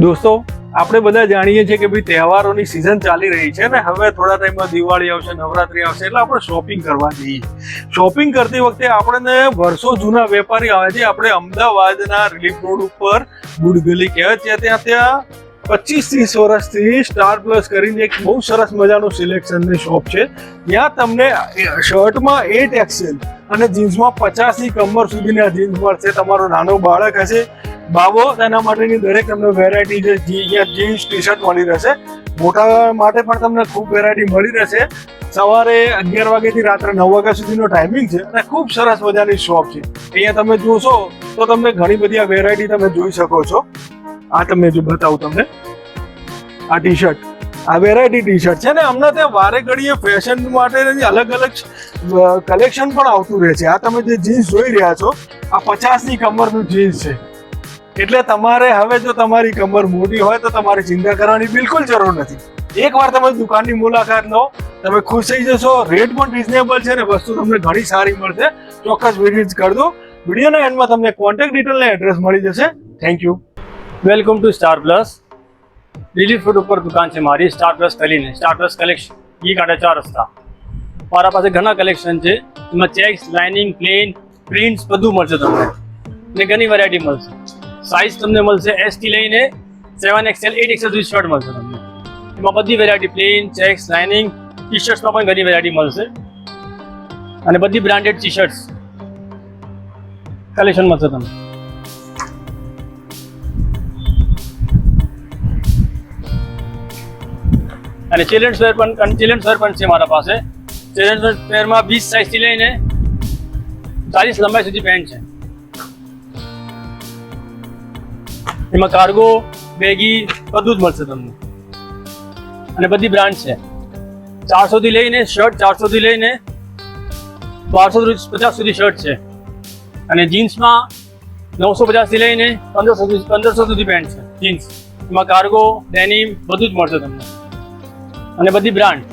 દોસ્તો, આપણે બધા જાણીએ છીએ કે ભાઈ તહેવારોની સિઝન ચાલી રહી છે ને હવે થોડા ટાઈમમાં દિવાળી આવશે, નવરાત્રી આવશે, એટલે આપણે શોપિંગ કરવા જઈએ. શોપિંગ કરતી વખતે આપણને વર્ષો જૂના વેપારી આવે છે. આપણે અમદાવાદના રિલીફ રોડ ઉપર ગુડગલી કહેવાય છે. ત્યાં ત્યાં પચીસ ત્રીસ વર્ષથી સ્ટાર પ્લસ કરીને એક બહુ સરસ મજાનું સિલેક્શનની શોપ છે. ત્યાં તમને શર્ટમાં એટ એક્સેલ અને જીન્સમાં પચાસની કમર સુધીના જીન્સ મળશે. તમારો નાનો બાળક હશે બાબો તેના માટેની દરેક તમને વેરાયટી જી- જીન્સ ટી શર્ટ મળી રહેશે. મોટા માટે પણ તમને ખૂબ વેરાયટી મળી રહેશે. સવારે અગિયાર વાગ્યાથી રાત્રે નવ વાગ્યા સુધીનો ટાઈમિંગ છે અને ખૂબ સરસ મજાની શોપ છે. અહીંયા તમે જોશો તો તમને ઘણી બધી આ વેરાયટી તમે જોઈ શકો છો. આ તમને જો બતાવું તમને. આ ટી શર્ટ આ વેરાયટી ટી શર્ટ છે ને, હમણાં ત્યાં વારે ઘડીએ ફેશન માટે અલગ અલગ કલેક્શન પણ આવતું રહે છે. આ તમે જે જીન્સ જોઈ રહ્યા છો, આ પચાસની કમરનું જીન્સ છે. એટલે તમારે હવે જો તમારી કમર મોટી હોય તો તમારે ચિંતા કરવાની બિલકુલ જરૂર નથી. એકવાર તમે દુકાનની મુલાકાત લો, તમે ખુશ થઈ જશો રેટ પણ રિઝનેબલ છે ને, વસ્તુ તમને ઘણી સારી મળશે. ચોક્કસ વિઝિટ કરજો. વિડીયોના એન્ડમાં તમને કોન્ટેક્ટ ડિટેલ ને એડ્રેસ મળી જશે. Thank you welcome to star plus relief food ઉપર દુકાન છે મારી સ્ટાર પ્લસ કરીને સ્ટાર પ્લસ કલેક્શન ઈ કાંઠે ચાર રસ્તા. મારા પાસે ઘણા કલેક્શન છે. એમાં ચેક્સ લાઇનિંગ પ્લેન પ્રિન્ટ્સ બધું મળશે તમને. ને ઘણી વેરાયટી મળશે. સાઇઝ તમને મળશે એસટી લઈને સેવન એક્સેલ એટ એક્સેલ સુધી શર્ટ મળશે તમને. એમાં બધી variety plain checks lining T શર્ટ્સમાં પણ ઘણી વેરાયટી મળશે. અને બધી બ્રાન્ડેડ ટી શર્ટ્સ કલેક્શન મળશે તમને. અને ચિલ્ડ્રન્સ વેર પણ ચિલ્ડ્રન્સ વેર પણ છે મારા પાસે. ચિલ્ડ્રન્સ વેરમાં વીસ સાઇઝથી લઈને ચાલીસ લંબાઈ સુધી પેન્ટ છે. એમાં કાર્ગો બેગી બધું જ મળશે તમને. અને બધી બ્રાન્ડ છે. ચારસોથી લઈને શર્ટ ચારસોથી લઈને બારસો પચાસ સુધી શર્ટ છે. અને જીન્સમાં નવસો પચાસથી લઈને પંદરસો પંદરસો સુધી પેન્ટ છે. જીન્સ એમાં કાર્ગો ડેનિમ બધું જ મળશે તમને. અને બધી બ્રાન્ડ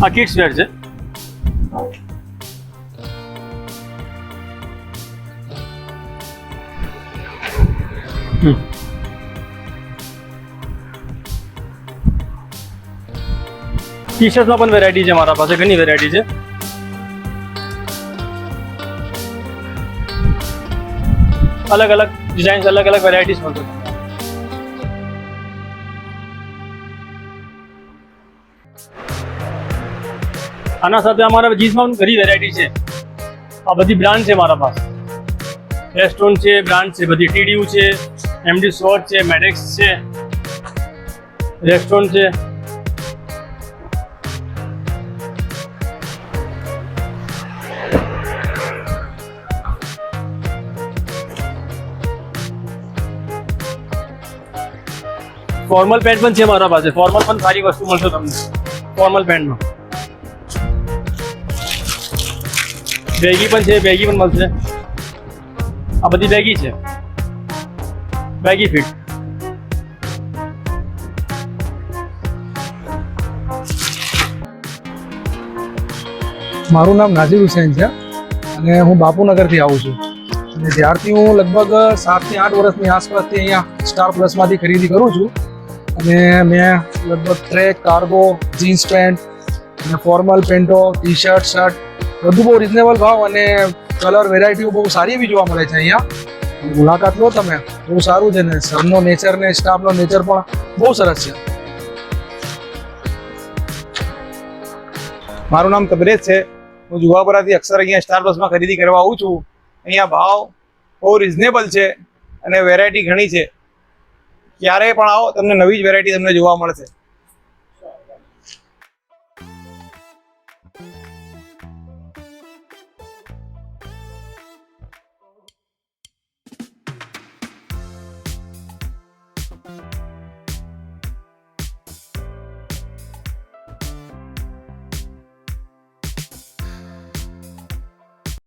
આ કિડ્સ વેર છે હમ. ટી શર્ટમાં પણ વેરાયટી છે મારા પાસે ઘણી વેરાયટી છે અલગ અલગ ડિઝાઇન્સ અલગ અલગ વેરાયટીઝ મળશે આના સાથે અમારા જીન્સમાં પણ ઘણી વેરાયટી છે આ બધી બ્રાન્ડ છે મારા પાસે રેસ્ટોન છે બ્રાન્ડ છે બધી ટીડીયુ છે એમડી શોર્ટ છે મેડેક્સ છે રેસ્ટોન છે ફોર્મલ પેન્ટ પણ છે મારા પાસે. ફોર્મલ પણ સારી વસ્તુ મળશે તમને. ફોર્મલ પેન્ટમાં બેગી પણ છે બેગી પણ મળશે. આ બધી બેગી છે. બેગી ફિટ મારું નામ નાઝીર હુસેન છે અને હું બાપુનગરથી આવું છું. અને જ્યારથી હું લગભગ સાતથી આઠ વર્ષની આસપાસથી અહીંયા સ્ટાર પ્લસમાંથી ખરીદી કરું છું અને મેં લગભગ ટ્રેક કાર્ગો જીન્સ પેન્ટ અને ફોર્મલ પેન્ટો ટી શર્ટ શર્ટ બધું બહુ રિઝનેબલ ભાવ અને કલર વેરાયટીઓ બહુ સારી એવી જોવા મળે છે અહીંયા. મુલાકાત લો તમે. બહુ સારું છે ને સરનો નેચર ને સ્ટાફનો નેચર પણ બહુ સરસ છે. મારું નામ તબરેજ છે. હું જુવાપરાથી અક્ષર અહીંયા સ્ટાર પ્લસમાં ખરીદી કરવા આવું છું. અહીંયા ભાવ બહુ રિઝનેબલ છે અને વેરાયટી ઘણી છે. ક્યારે પણ આવો તમને નવી જ વેરાયટી તમને જોવા મળશે.